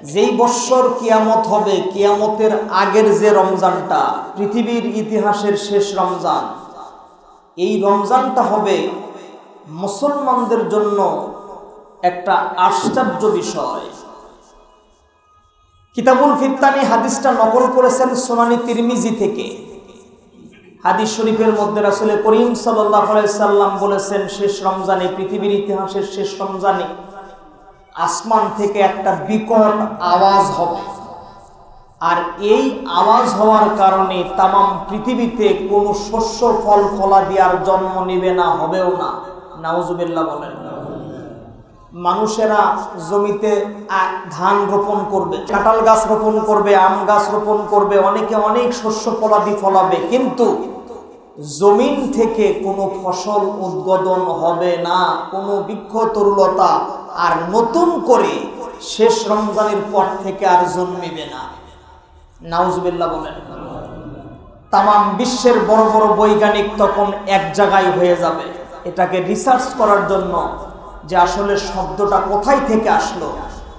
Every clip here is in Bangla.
যেই বৎসর কিয়ামত হবে, কিয়ামতের আগের যে রমজানটা, পৃথিবীর ইতিহাসের শেষ রমজান, এই রমজানটা হবে মুসলমানদের জন্য একটা আশ্চর্য বিষয়। কিতাবুল ফিত্তানি হাদিসটা নকল করেছেন সোনানি তিরমিজি থেকে। হাদিস শরীফের মধ্যে রাসুলে করিম সাল্লাহ সাল্লাম বলেছেন, শেষ রমজানে, পৃথিবীর ইতিহাসের শেষ রমজানে আসমান থেকে একটা বিকট আওয়াজ হবে। আর এই আওয়াজ হওয়ার কারণে তামাম পৃথিবীতে কোনো শস্য ফল ফলা দেওয়ার জন্ম নেবে না, হবেও না। নাউজুবিল্লাহ বলেন। মানুষেরা জমিতে ধান রোপণ করবে, কাঁঠাল গাছ রোপণ করবে, আম গাছ রোপণ করবে, অনেকে অনেক শস্য ফলাদি ফলাবে, কিন্তু জমিন থেকে কোনো ফসল উদ্বোধন হবে না, কোনো বৃক্ষ তরুলতা আর নতুন করে শেষ রমজানের পর থেকে আর জন্মিবে না। নাউজবিল্লা বলেন, তামাম বিশ্বের বড় বড় বৈজ্ঞানিক তখন এক জায়গায় হয়ে যাবে। এটাকে রিসার্চ করার জন্য যে আসলে শব্দটা কোথায় থেকে আসলো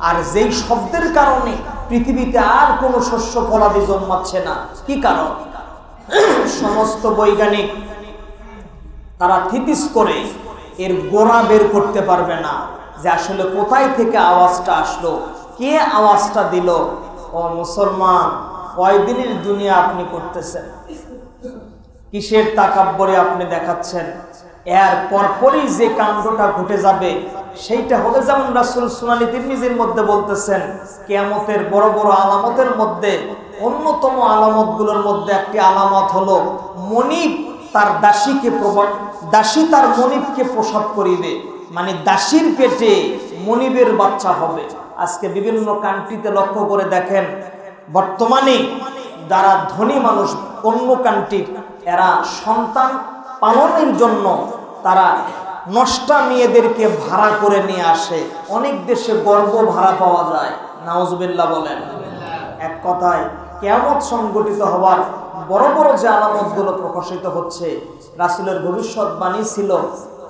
আর যেই শব্দের কারণে পৃথিবীতে আর কোনো শস্য ফলাদি জন্মাচ্ছে না। কি কারণ? সমস্ত বৈজ্ঞানিক তারা থিতিস করে এর গোড়া বের করতে পারবে না যে আসলে কোথায় থেকে আওয়াজটা আসলো, কে আওয়াজটা দিল। ও মুসলমান, কয়দিনের দুনিয়া আপনি করতেছেন? কিসের তাকাব্বরে আপনি দেখাচ্ছেন? এর পরপরই যে কাণ্ডটা ঘটে যাবে, সেইটা হবে যেমন রাসুল সুনানি তিরমিজির মধ্যে বলতেছেন, কেয়ামতের বড় বড় আলামতের মধ্যে অন্যতম আলামতগুলোর মধ্যে একটি আলামত হলো মনিব তার দাসীকে দাসী তার মনিবকে প্রসব করিবে মানে দাসীর পেটে মনিবের বাচ্চা হবে। আজকে বিভিন্ন কান্ট্রিতে লক্ষ্য করে দেখেন, বর্তমানে যারা ধনী মানুষ অন্য কান্ট্রির, এরা সন্তান পালনের জন্য তারা নষ্টা মেয়েদেরকে ভাড়া করে নিয়ে আসে। অনেক দেশে গর্ব ভাড়া পাওয়া যায় নাওজবিল্লা বলেন। এক কথায় কেমত সংগঠিত হওয়ার বড় বড় যে আলামতগুলো প্রকাশিত হচ্ছে, রাসুলের ভবিষ্যৎবাণী ছিল,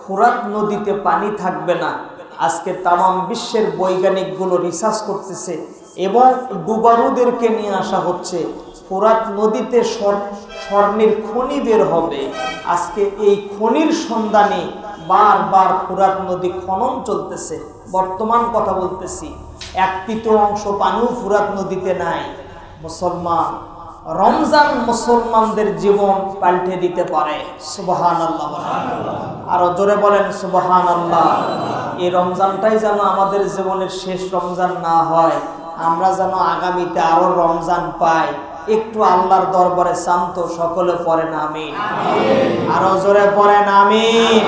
ফুরাত নদীতে পানি থাকবে না। আজকে তামাম বিশ্বের বৈজ্ঞানিকগুলো রিসার্চ করতেছে এবং ডুবারুদেরকে নিয়ে আসা হচ্ছে, ফোরাত নদীতে স্বর- স্বর্ণের খনি বের হবে। আজকে এই খনির সন্ধানে বারবার ফোরাত নদী খনন চলতেছে। বর্তমান কথা বলতেছি, এক তৃতীয় অংশ পানিও ফুরাত নদীতে নাই। মুসলমান, রমজান মুসলমানদের জীবন পাল্টে দিতে পারে। সুবাহান আল্লাহ আরও জোরে বলেন সুবাহান আল্লাহ এই রমজানটাই যেন আমাদের জীবনের শেষ রমজান না হয়, আমরা যেন আগামীতে আরও রমজান পাই। একটু আল্লাহর দরবারে শান্ত সকলে পড়েন, আমিন। আরও জোরে পড়েন, আমিন।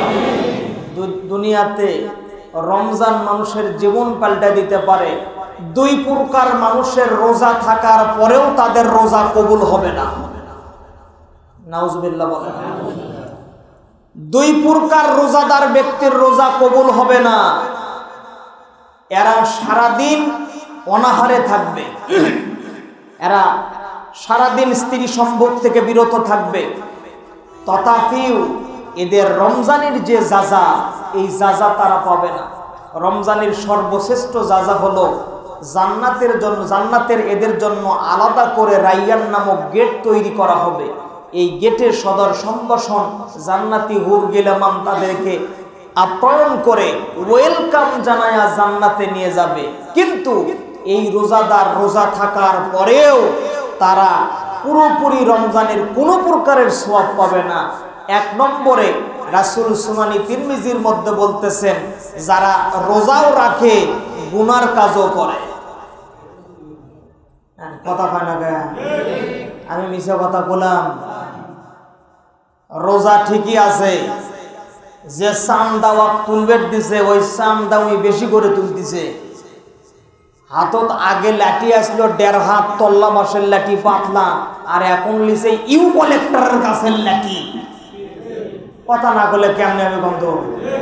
দু- দুনিয়াতে রমজান মানুষের জীবন পাল্টে দিতে পারে। দুই প্রকার মানুষের রোজা থাকার পরেও তাদের রোজা কবুল হবে না। বলেন। দুই প্রকার রোজাদার ব্যক্তির রোজা কবুল হবে না। এরা সারাদিন অনাহারে থাকবে। এরা সারাদিন স্ত্রী সম্ভোগ থেকে বিরত থাকবে। তথাপিও এদের রমজানের যে যাজা এই যাজা তারা পাবে না। রমজানের সর্বশ্রেষ্ঠ যাজা হলো জান্নাতের জন্য জান্নাতের এদের জন্য আলাদা করে রাইয়ান নামক গেট তৈরি করা হবে। এই গেটের সদর সম্ভাষণ জান্নাতি হুর গেলামান তাদেরকে আপ্যায়ন করে ওয়েলকাম জানায়া জান্নাতে নিয়ে যাবে। কিন্তু এই রোজাদার রোজা থাকার পরেও তারা পুরোপুরি রমজানের কোনো প্রকারের সোয়াব পাবে না। এক নম্বরে রাসুল সুমানি তিরমিজির মধ্যে বলতেছেন, যারা রোজাও রাখে, গুনার কাজও করে। কথা হয় না গায়ে আমি মিশে কথা বললাম। রোজা ঠিকই আছে। যে সাম দাওয়া তুলবেট দিছে, ওই সাম দাওয়াই বেশি করে তুলতিছে। হাতত আগে লাঠি আসলো, দেড় হাত তল্লা মাসের লাঠি পাতলা, আর এখন লিছে ইউ কালেক্টরের কাছের লাঠি। কথা না করলে কেমনে আমি গন্ধ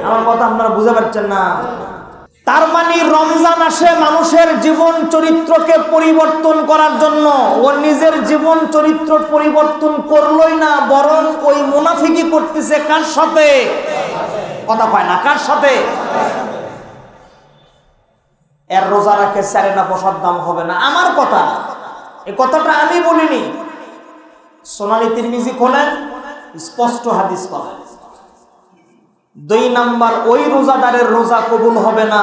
আমার কথা আপনারা বুঝতে পারছেন না? তার মানে রমজান আসে মানুষের জীবন চরিত্রকে পরিবর্তন করার জন্য। ও নিজের জীবন চরিত্র পরিবর্তন করলোই না, বরং ওই মুনাফিকি করতেছে। কার সাথে? কথা পায় না, কার সাথে? এর রোজা রাখে চারে না প্রসাদ দাম হবে না। আমার কথা, এ কথাটা আমি বলিনি। সোনালী তিরমিজি খোলেন, স্পষ্ট হাদিস পাবেন। দুই নাম্বার, ওই রোজাদারের রোজা কবুল হবে না।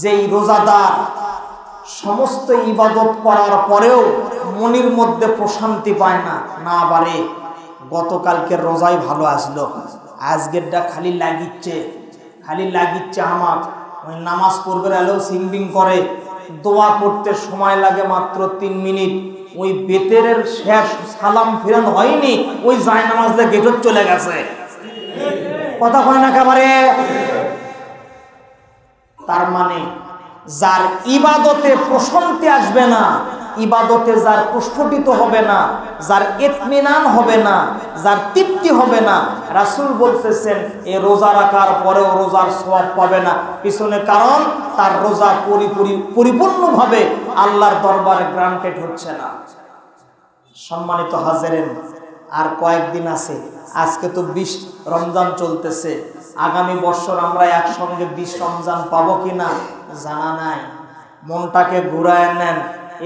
যেই রোজাদার সমস্ত ইবাদত করার পরেও মনির মধ্যে প্রশান্তি পায় না না পারে। গতকালকের রোজাই ভালো আসলো, আজকেরটা খালি লাগিচ্ছে খালি লাগিচ্ছে আমার। ওই নামাজ পড়বে এলেও সিংবিং করে। দোয়া করতে সময় লাগে মাত্র তিন মিনিট। ওই বেতের শেষ সালাম ফিরান হয়নি, ওই জায় নামাজ গেটত চলে গেছে। কথা হয় না একেবারে? তার মানে যার ইবাদতে প্রশান্তি আসবে না, ইবাদতে যার প্রস্ফুটিত হবে না, যার এতমিনান হবে না, যার তৃপ্তি হবে না, রাসুল বলতেছেন, এ রোজা রাখার পরেও রোজার সওয়াব পাবে না। পিছনে কারণ, তার রোজা পরিপূরি পরিপূর্ণভাবে আল্লাহর দরবারে গ্রান্টেড হচ্ছে না। সম্মানিত হাজারেন আর কয়েকদিন আছে। আজকে তো বিশ রমজান চলতেছে। আগামী বছর আমরা একসঙ্গে বিশ রমজান পাবো কি না জানা নাই। মনটাকে ঘুরায় নেন।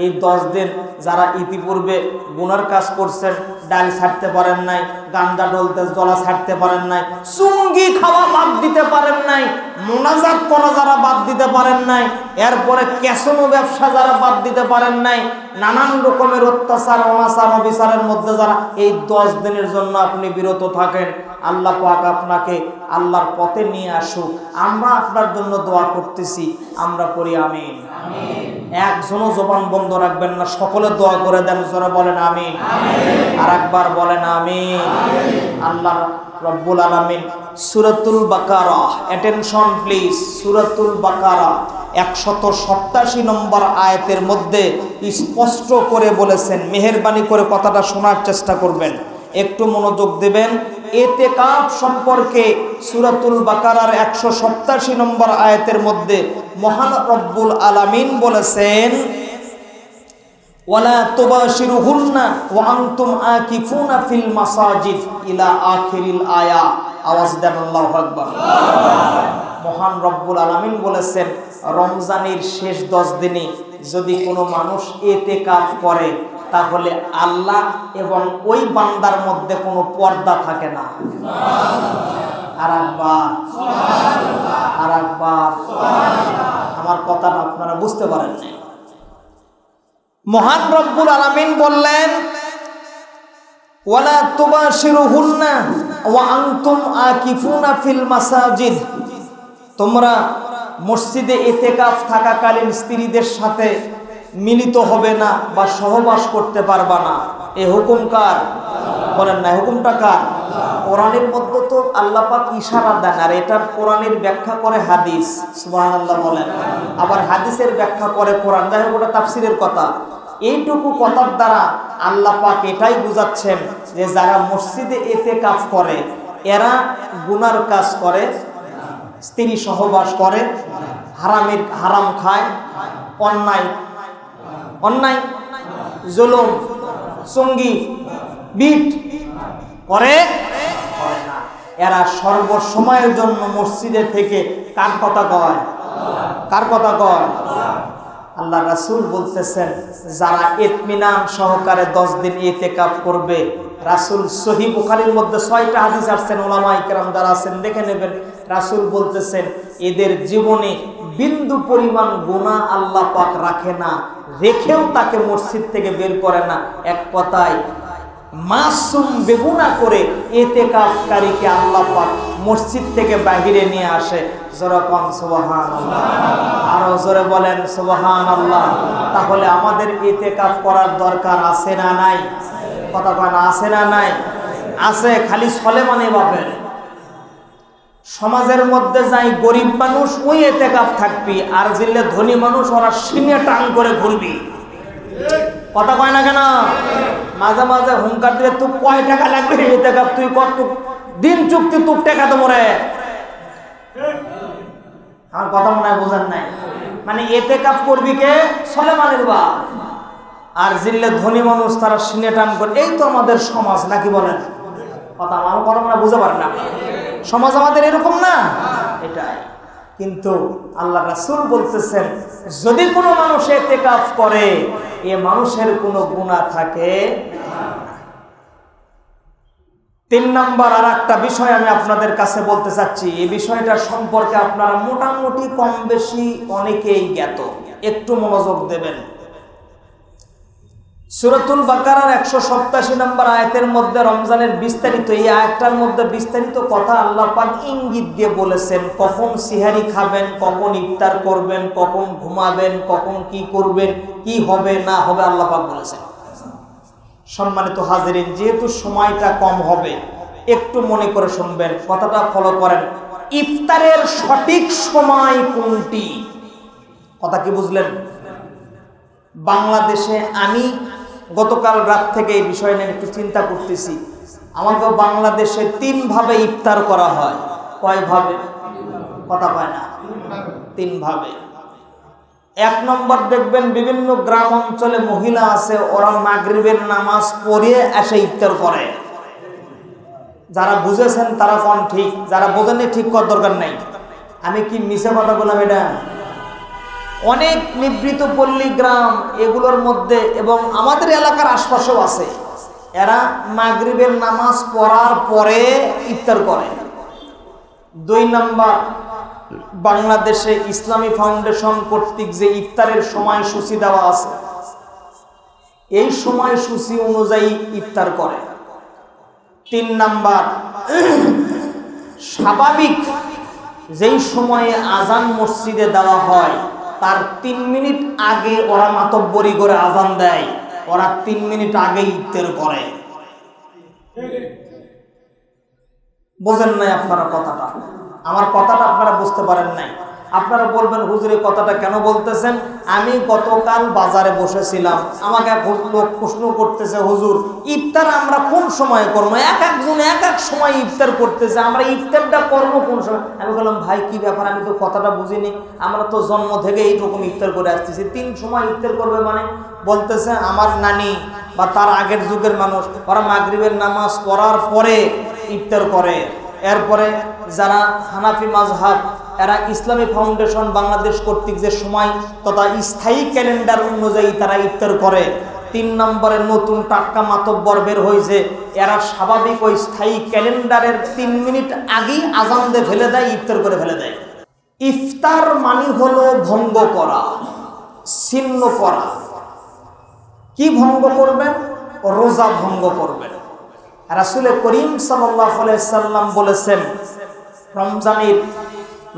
এই দশ দিন যারা ইতিপূর্বে গুনার কাজ করছেন, ডাল ছাড়তে পারেন নাই, গান্দা ডলতে, জলা ছাড়তে পারেন নাই, চুঙ্গি খাওয়া বাদ দিতে পারেন নাই, মোনাজাত করা যারা বাদ দিতে পারেন নাই এরপরে ক্যাসনো ব্যবসা যারা বাদ দিতে পারেন নাই নানান রকমের অত্যাচার অনাচার অবিচারের মধ্যে যারা এই দশ দিনের জন্য আপনি বিরত থাকেন আল্লাহ পাক আপনাকে আল্লাহর পথে নিয়ে আসুক। আমরা আপনার জন্য দোয়া করতেছি আমরা করি আমিন। একজনও জবান বন্ধ রাখবেন না সকলে দোয়া করে দেন জোরে বলেন আমিন। আর একবার বলেন আমিন। আল্লাহ রব্বুল আলামিন সুরাতুল বাকারা অ্যাটেনশন প্লিজ সুরাতুল বাকারা, একশত সপ্তাশি নম্বর আয়াতের মধ্যে স্পষ্ট করে বলেছেন, মেহেরবানি করে কথাটা শোনার চেষ্টা করবেন। একটু মনোযোগ দেবেন। এতে কাপ সম্পর্কে সুরাতুল বাকারার একশো সপ্তাশি নম্বর আয়াতের মধ্যে মহান রব্বুল আলামিন বলেছেন ওয়ালা তুবাশিরুহুন্না ওয়া আনতুম আকিফুনা ফিল মাসাজিদ ইলা আখিরিল আয়া। আওয়াজ দেন আল্লাহু আকবার। মহান রব্বুল আলামিন বলেছেন, রমজানের শেষ দশ দিনে যদি কোনো মানুষ এতে কাজ করে, তাহলে আল্লাহ এবং ওই বান্দার মধ্যে কোনো পর্দা থাকে না। আর একবার আর একবার আমার কথাটা আপনারা বুঝতে পারেন নাই। মহান রব্বুল আলামিন বললেন, ওয়ালা তুবাশিরুহুন্না ওয়া আনতুম আকিফুনা ফিল মাসাজিদ। তোমরা মসজিদে এতেকাফ থাকাকালীন স্ত্রীদের সাথে মিলিত হবে না বা সহবাস করতে পারবা না। এ হুকুম কার? বলেন না, হুকুমটা কার? কোরআনের মধ্যে তো আল্লাহ পাক ইশারা দেন, আর এটার কোরআনের ব্যাখ্যা করে হাদিস। সুবাহ আল্লাহ বলেন। আবার হাদিসের ব্যাখ্যা করে কোরআন। যাই হোক, ওটা তাফসিরের কথা। এইটুকু কথার দ্বারা আল্লাহ পাক এটাই বুঝাচ্ছেন যে যারা মসজিদে এতে কাজ করে, এরা গুনার কাজ করে, স্ত্রী সহবাস করে, হারামের, হারাম খায়, অন্যায় অন্যায়, জুলুম সঙ্গী বিট। করে? না। এরা সর্বসময়ের জন্য মসজিদে থেকে কার কথা কয়? কার কথা কয়? আল্লাহ রাসুল বলতেছেন, যারা এতমিনান সহকারে দশ দিন এতে কাপ করবে, রাসুল সহি বুখারির মধ্যে ছয়টা হাদিস আসছেন ওলামাই কেরাম যারা আছেন দেখে নেবেন। রাসুল বলতেছেন, এদের জীবনে বিন্দু পরিমাণ গুণা আল্লাহ পাক রাখে না, রেখেও তাকে মসজিদ থেকে বের করে না। এক কথায় মাসুম বেগুনা করে এতে কাজকারীকে আল্লাহ পাক মসজিদ থেকে বাহিরে নিয়ে আসে। যেরকম সুবাহান আরও জোরে বলেন সুবাহান আল্লাহ তাহলে আমাদের এতে কাজ করার দরকার আছে না নাই? কথা না আছে না নাই? আছে, খালি ছলে মানে বাপের সমাজের মধ্যে যাই গরিব মানুষ, ওই এতে কাপ থাকবি, আর জিল্লে ধনী মানুষ, ওরা সিনে টান করে ঘুরবি। কথা কয় না কেন? মাঝে মাঝে হুঙ্কার দিলে তুই কয় টাকা লাগবে? এতে কাপ তুই কত দিন চুক্তি তুই টাকা তো মরে। আমার কথা মনে হয় বোঝেন নাই। মানে এতে কাপ করবি কে? সলেমানের বা আর জিল্লে ধনী মানুষ, তারা সিনে টান করে। এই তো আমাদের সমাজ নাকি বলেন? কথা আমার কথা মনে বুঝতে পারেন না। সমাজ আমাদের এরকম না? এটাই। কিন্তু আল্লাহ রাসূল বলতেছেন, যদি কোনো মানুষ এতে কাপ করে এ মানুষের কোনো গুণা থাকে? তিন নাম্বার আর একটা বিষয় আমি আপনাদের কাছে বলতে চাচ্ছি। এই বিষয়টা সম্পর্কে আপনারা মোটামুটি কম বেশি অনেকেই জ্ঞাত। একটু মনোযোগ দেবেন। সুরতুল বাকারার একশো সপ্তাশি নম্বর আয়াতের মধ্যে রমজানের বিস্তারিত, এই আয়াতটার মধ্যে বিস্তারিত কথা আল্লাহ পাক ইঙ্গিত দিয়ে বলেছেন, কখন সিহারি খাবেন, কখন ইফতার করবেন, কখন ঘুমাবেন, কখন কি করবেন, কি হবে, না হবে আল্লাহ পাক বলেছেন। সম্মানিত হাজিরিন, যেহেতু সময়টা কম হবে, একটু মনে করে শুনবেন, কথাটা ফলো করেন। ইফতারের সঠিক সময় কোনটি? কথা কি বুঝলেন? বাংলাদেশে আমি গতকাল রাত থেকে এই বিষয় নিয়ে একটু চিন্তা করতেছি। আমাকে বাংলাদেশে তিন ভাবে ইফতার করা হয়। কয় ভাবে কথা পায় না। তিন ভাবে এক নম্বর দেখবেন বিভিন্ন গ্রাম অঞ্চলে মহিলা আছে, ওরা মাগরিবের নামাজ পড়িয়ে এসে ইফতার করে। যারা বুঝেছেন তারা কোন ঠিক, যারা বোঝেননি ঠিক করার দরকার নাই। আমি কি মিশে কথা বললাম এটা? অনেক নিবৃত পল্লী গ্রাম এগুলোর মধ্যে এবং আমাদের এলাকার আশপাশেও আছে। এরা মাগরিবের নামাজ পড়ার পরে ইফতার করে। দুই নাম্বার, বাংলাদেশে ইসলামী ফাউন্ডেশন কর্তৃক যে ইফতারের সময়সূচি দেওয়া আছে, এই সময়সূচি অনুযায়ী ইফতার করে। তিন নাম্বার, স্বাভাবিক যেই সময়ে আজান মসজিদে দেওয়া হয় তার তিন মিনিট আগে ওরা মাতব্বরি করে আজান দেয়। ওরা তিন মিনিট আগে ইফতার করে। বোঝেন নাই আপনারা কথাটা? আমার কথাটা আপনারা বুঝতে পারেন নাই। আপনারা বলবেন, হুজুর কথাটা কেন বলতেছেন? আমি গতকাল বাজারে বসেছিলাম। আমাকে এক লোক প্রশ্ন করতেছে, হুজুর, ইফতার আমরা কোন সময় করব? এক একজন এক এক সময় ইফতার করতেছে, আমরা ইফতারটা করব কোন সময়? আমি বললাম, ভাই, কি ব্যাপার? আমি তো কথাটা বুঝিনি। আমরা তো জন্ম থেকে এইরকম ইফতার করে আসতেছি। তিন সময় ইফতার করবে মানে? বলতেছে, আমার নানি বা তার আগের যুগের মানুষ, ওরা মাগরিবের নামাজ পড়ার পরে ইফতার করে। এরপরে যারা হানাফি মাজহাব এরা ইসলামী ফাউন্ডেশন বাংলাদেশ কর্তৃক যে সময় তথা স্থায়ী ক্যালেন্ডার অনুযায়ী তারা ইফতার করে, তিন নম্বরের নতুন টাটকা মাতব্বর বের হয়েছে। এরা স্বাভাবিক ওই স্থায়ী ক্যালেন্ডারের তিন মিনিট আগেই আজান দিয়ে ফেলে দেয়, ইফতার করে ফেলে দেয়। ইফতার মানে হলো ভঙ্গ করা, ছিন্ন করা। কি ভঙ্গ করবেন? রোজা ভঙ্গ করবেন। রাসুলে করিম সাল্লাহ সাল্লাম বলেছেন, রমজানের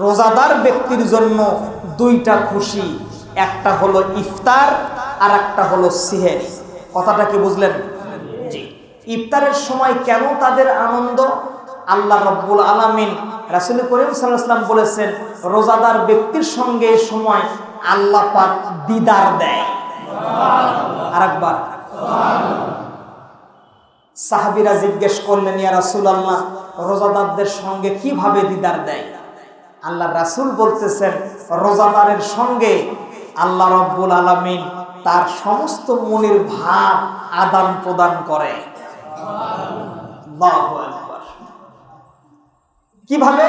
রোজাদার ব্যক্তির জন্য দুইটা খুশি একটা হলো ইফতার আর একটা হলো সিহের। কথাটা কি বুঝলেন? জি। ইফতারের সময় কেন তাদের আনন্দ? আল্লাহ রব্বুল আলমিন রাসুল করিম সাল্লাম বলেছেন রোজাদার ব্যক্তির সঙ্গে এই সময় আল্লাহ পাক দিদার দেয়। আর একবার সাহাবিরা জিজ্ঞেস করলেন ইয়া রাসুল আল্লাহ রোজাদারদের সঙ্গে কীভাবে দিদার দেয়? আল্লাহ রাসুল বলতেছেন, রোজাদারের সঙ্গে আল্লাহ রব্বুল আলমিন তার সমস্ত মনির ভাব আদান প্রদান করে। কীভাবে?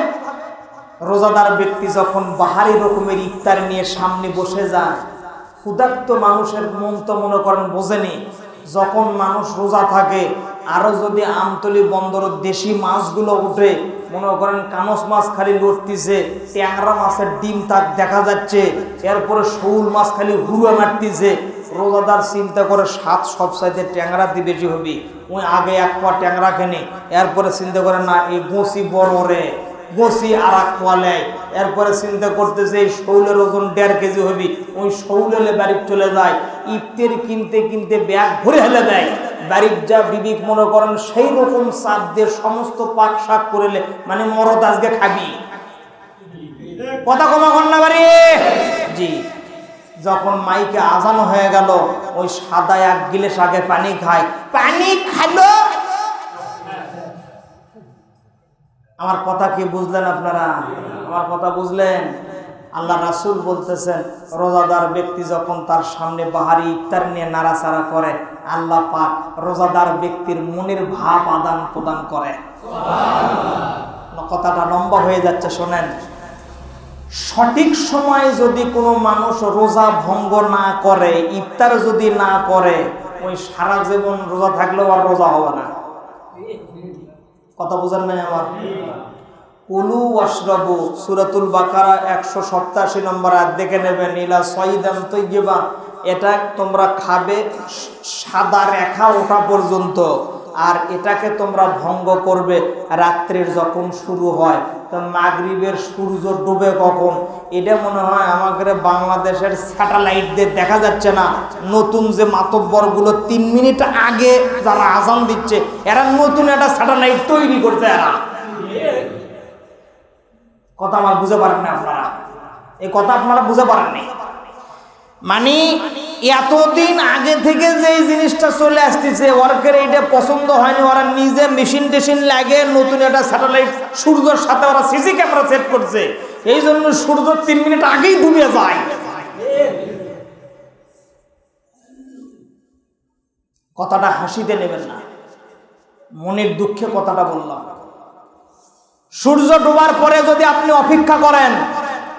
রোজাদার ব্যক্তি যখন বাহারি রকমের ইফতার নিয়ে সামনে বসে যায়, ক্ষুধার্ত মানুষের মন তো মনে করেন বোঝেনি, যখন মানুষ রোজা থাকে, আরও যদি আমতলি বন্দর দেশি মাছগুলো উঠে মনে করেন কানস মাছ খালি লড়তিছে, ট্যাংরা মাছের ডিম তাক দেখা যাচ্ছে, এরপরে শৌল মাছ খালি হুড়া মারতিছে। রোজাদার চিন্তা করে সাত সব ট্যাংরা দিয়ে বেশি হবি। ওই আগে এক পা ট্যাংরা কেনে এরপরে চিন্তা করে, না, এই গোসি বড় রে। গোসি আর এক এরপরে চিন্তা করতেছে, এই শৌলের ওজন দেড় কেজি হবি। ওই শৌলে বাড়ি চলে যায়। ইফতের কিনতে কিনতে ব্যাগ ভরে হেলে দেয়। বাড়ির যা বিবিক মনে করেন, সেই রকম চাপ দিয়ে সমস্ত পাক শাক করেলে মানে মরদ আজকে খাবি। কথা কমা কন্যা বাড়ি। জি। যখন মাইকে আজানো হয়ে গেল, ওই সাদা এক গিলেস আগে পানি খায়। পানি খালো আমার কথা কি বুঝলেন আপনারা? আমার কথা বুঝলেন? আল্লাহ রাসুল বলতেছেন, রোজাদার ব্যক্তি যখন তার সামনে বাহারি ইফতার নিয়ে নাড়াচাড়া করে, আল্লাহ পাক রোজাদার ব্যক্তির মনের ভাব আদান প্রদান করে। কথাটা লম্বা হয়ে যাচ্ছে, শোনেন। সঠিক সময়ে যদি কোনো মানুষ রোজা ভঙ্গ না করে, ইফতার যদি না করে, ওই সারা জীবন রোজা থাকলেও আর রোজা হবে না। কথা বোঝার নাই আমার? কুলু ওয়াশরাবু, সুরাতুল বাকারা একশো সপ্তাশি নম্বর আর দেখে নেবেন। ইলা সঈদান তৈবা এটা তোমরা খাবে সাদা রেখা ওঠা পর্যন্ত। আর এটাকে তোমরা ভঙ্গ করবে রাত্রের যখন শুরু হয়, তো মাগরিবের সূর্য ডুবে কখন? এটা মনে হয় আমাদের বাংলাদেশের স্যাটেলাইট দিয়ে দেখা যাচ্ছে না। নতুন যে মাতব্বরগুলো তিন মিনিট আগে যারা আজান দিচ্ছে, এরা নতুন একটা স্যাটেলাইট তৈরি করছে এরা। কথা আমার বুঝে পারেন না আপনারা? এই কথা আপনারা বুঝে পারেননি মানে এতদিন আগে থেকে যে জিনিসটা চলে আসতেছে ওয়ার্কের এইটা পছন্দ হয়নি, ওরা নিজে মেশিন টেশিন লাগে নতুন একটা স্যাটেলাইট সূর্যের সাথে ওরা সিসি ক্যামেরা সেট করছে। এই জন্য সূর্য তিন মিনিট আগেই ডুবে যায়। কথাটা হাসিতে নেবেন না। মনের দুঃখে কথাটা বললাম। সূর্য ডোবার পরে যদি আপনি অপেক্ষা করেন,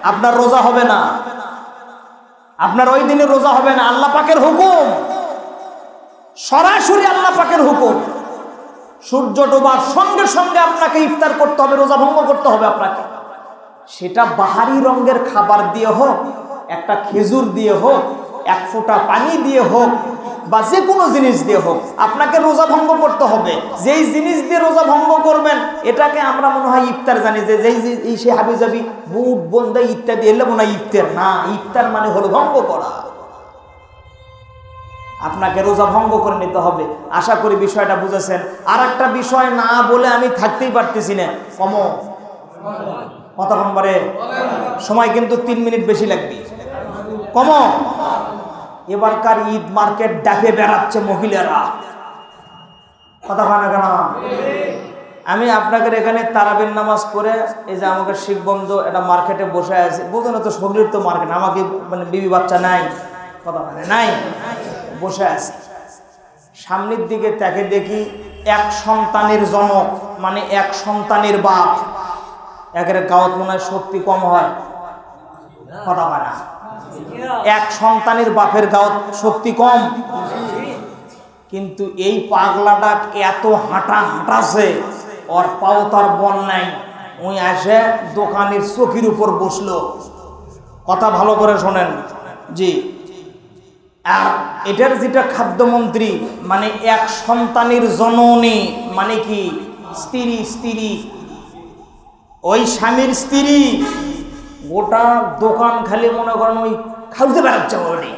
আপনার রোজা হবে না। আপনার ওই দিনে রোজা হবে না, আল্লাহ পাকের হুকুম। সরাসরি আল্লাহ পাকের হুকুম। সূর্য ডোবার সঙ্গে সঙ্গে আপনাকে ইফতার করতে হবে, রোজা ভঙ্গ করতে হবে আপনাকে। সেটা বাহারি রঙের খাবার দিয়ে হোক, একটা খেজুর দিয়ে হোক, এক ফোঁটা পানি দিয়ে হোক বা যে কোনো জিনিস দিয়ে হোক, আপনাকে রোজা ভঙ্গ করতে হবে। যেই জিনিস দিয়ে রোজা ভঙ্গ করবেন, এটাকে আমরা মনে হয় ইফতার জানি। যে যেই এই সে হাবি যাবি বুট বন্দা ইত্যাদি এলে মনে হয় ইফতার। না, ইফতার মানে হলো ভঙ্গ করা। আপনাকে রোজা ভঙ্গ করে নিতে হবে। আশা করি বিষয়টা বুঝেছেন। আর একটা বিষয় না বলে আমি থাকতেই পারতেছি না। কম। কত নম্বরে? সময় কিন্তু তিন মিনিট বেশি লাগবে। কম। এবারকার ঈদ মার্কেট ডাকে বেড়াচ্ছে মহিলারা। কথা হয় না কেন? আমি আপনাদের এখানে তারাবির নামাজ পড়ে, এই যে আমাকে শিখ বন্ধু এটা মার্কেটে বসে আছে। বোঝেন তো সগলির তো মার্কেট, আমাকে মানে বিবি বাচ্চা নাই। কথা মানে নাই। বসে আছে। সামনের দিকে তাকে দেখি এক সন্তানের জনক মানে এক সন্তানের বাপ। একের গাওয়াত মনে হয় শক্তি কম হয়। কথা হয় না? এক সন্তানের বাপের গাওয়াত শক্তি কম। কিন্তু এই পাগলাটা এত হাঁটা হাঁটাছে, ওর পাও তার বল নাই। ওই আসে দোকানের চকির উপর বসল। কথা ভালো করে শোনেন। জি। আর এটার যেটা খাদ্যমন্ত্রী মানে এক সন্তানের জননী মানে কি? স্ত্রী স্ত্রী। ওই স্বামীর স্ত্রী। গোটা দোকান খালি মনে করেন ওই খাউতে বেড়াচ্ছে ওই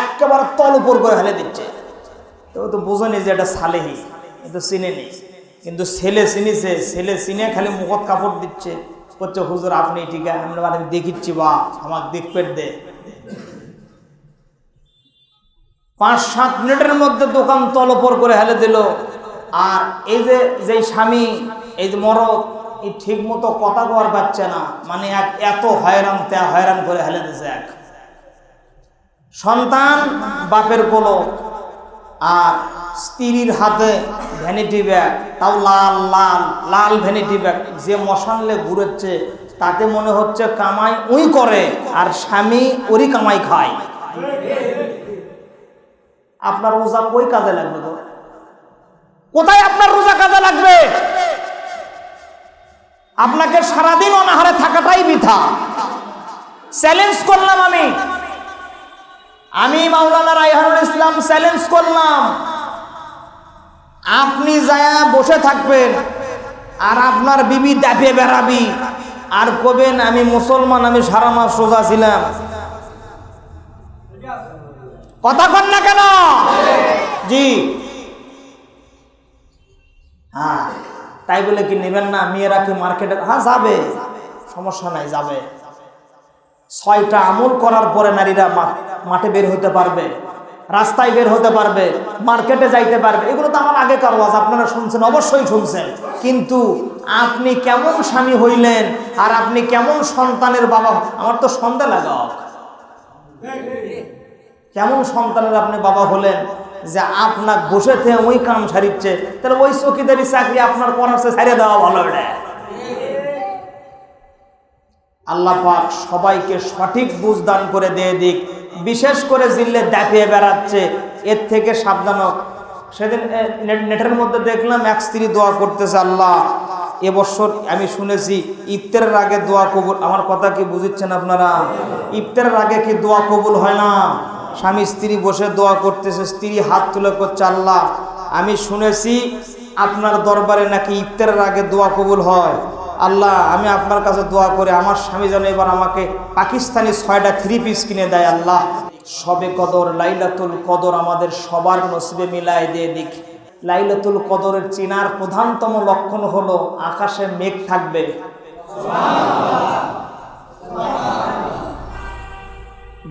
একেবারে তল উপর করে ফেলে দিচ্ছে। তো তো বোঝেনি যে এটা সালেহি এ তো চিনে নেই কিন্তু ছেলে চিনিছে, ছেলে চিনে খালি মুখত কাপড় দিচ্ছে। করছে হুজুর, আপনি ঠিক আছে, আমরা আমি দেখিচ্ছি বা আমাকে দেখপেট দে। পাঁচ, সাত মিনিটের মধ্যে দোকান তল তলপর করে হেলে দিল। আর এই যে, যেই স্বামী, এই যে মরদ এই ঠিক মতো কথা কওয়ার পাচ্ছে না। মানে এক এত হয়রান, তে হয়রান করে হেলে দিছে এক। সন্তান, বাপের কোলো, আর স্ত্রীর হাতে ভ্যানিটি ব্যাগ তাও লাল লাল লাল ভ্যানিটি ব্যাগ যে মশানলে ঘুরেছে, তাতে মনে হচ্ছে কামাই ওই করে, আর স্বামী ওরই কামাই খায়। আপনার রোজা কই কাজে লাগবে গো? কোথায় আপনার রোজা কাজে লাগবে? আপনাকে সারাদিন অনাহারে থাকাটাই বৃথা। চ্যালেঞ্জ করলাম আমি। আমি মাওলানা রাইহানুল ইসলাম চ্যালেঞ্জ করলাম। আপনি যায়া বসে থাকবেন, আর আপনার বিবি দাপে বেড়াবি, আর কবেন আমি মুসলমান, আমি সারা মাস সোজা ছিলাম। কথা কন না কেন? জি। হ্যাঁ। তাই বলে কি নেবেন না? মেয়েরা কি মার্কেটে হ্যাঁ যাবে। সমস্যা নাই, যাবে। ছয়টা আমল করার পরে নারীরা মাঠে বের হতে পারবে, রাস্তায় বের হতে পারবে, মার্কেটে যাইতে পারবে। এগুলো তো আমার আগেকার ওয়াজ, আপনারা শুনছেন, অবশ্যই শুনছেন। কিন্তু আপনি কেমন স্বামী হইলেন আর আপনি কেমন সন্তানের বাবা আমার তো সন্দেহ লাগা কেমন সন্তানের আপনি বাবা হলেন? যে আপনার বসে থেকে ওই কাম সারিচ্ছে, তাহলে ওই চকিদারি চাকরি আপনার করার চেয়ে ছাড়িয়ে দেওয়া ভালো আল্লাহ পাক সবাইকে সঠিক বুঝ দান করে দিয়ে দিক, বিশেষ করে জিল্লে দাপিয়ে বেড়াচ্ছে, এর থেকে সাবধান সেদিন নেট- নেটের মধ্যে দেখলাম এক স্ত্রী দোয়া করতেছে, আল্লাহ এবছর আমি শুনেছি ইফতারের আগে দোয়া কবুল, আমার কথা কি বুঝিচ্ছেন আপনারা? ইফতারের আগে কি দোয়া কবুল হয় না? স্বামী স্ত্রী বসে দোয়া করতেছে, স্ত্রী হাত তুলে করছে, আল্লাহ, আমি শুনেছি আপনার দরবারে নাকি ইফতারের আগে দোয়া কবুল হয়। আল্লাহ, আমি আপনার কাছে দোয়া করে, আমার স্বামী যেন এবার আমাকে পাকিস্তানি ছয়টা থ্রি পিস কিনে দেয়, আল্লাহ। সবে কদর, লাইলাতুল কদর আমাদের সবার নসিবে মিলায় দিয়ে দিক। লাইলাতুল কদরের চিনার প্রধানতম লক্ষণ হলো আকাশে মেঘ থাকবে।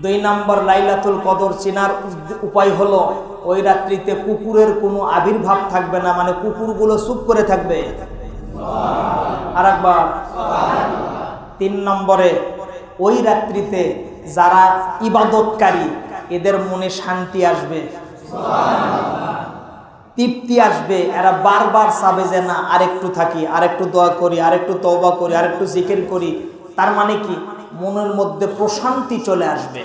দুই নম্বর লাইলাতুল কদর চিনার উপায় হলো, ওই রাত্রিতে কুকুরের কোনো আবির্ভাব থাকবে না মানে কুকুরগুলো চুপ করে থাকবে। আর একবার তিন নম্বরে, ওই রাত্রিতে যারা ইবাদতকারী, এদের মনে শান্তি আসবে। তৃপ্তি আসবে, এরা বারবার চাবে যে, না, আরেকটু থাকি, আরেকটু দোয়া করি, আরেকটু তওবা করি, আরেকটু জিকির করি। তার মানে কি? মনের মধ্যে প্রশান্তি চলে আসবে।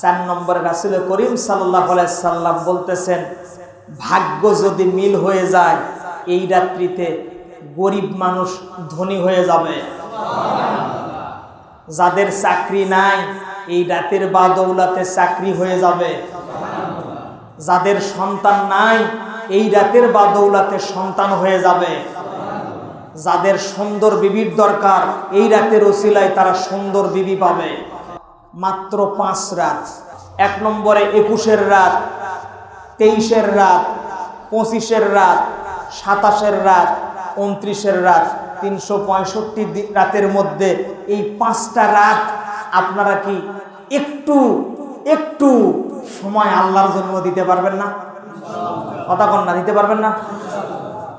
চার নম্বরে রাসুল করিম সাল্লাহ সাল্লাম বলতেছেন, ভাগ্য যদি মিল হয়ে যায়, এই রাত্রিতে গরিব মানুষ ধনী হয়ে যাবে। যাদের চাকরি নাই, এই রাতের বা দৌলাতে চাকরি হয়ে যাবে। যাদের সন্তান নাই, এই রাতের বা দৌলাতে সন্তান হয়ে যাবে। যাদের সুন্দর বিবির দরকার, এই রাতের ওসিলায় তারা সুন্দর বিবি পাবে। মাত্র পাঁচ রাত। এক নম্বরে একুশের রাত, তেইশের রাত, পঁচিশের রাত, সাতাশের রাত, উনত্রিশের রাত, তিনশো পঁয়ষট্টি রাতের মধ্যে এই পাঁচটা রাত আপনারা কি একটু একটু সময় আল্লাহর জন্য দিতে পারবেন না? কথা কন না, দিতে পারবেন না?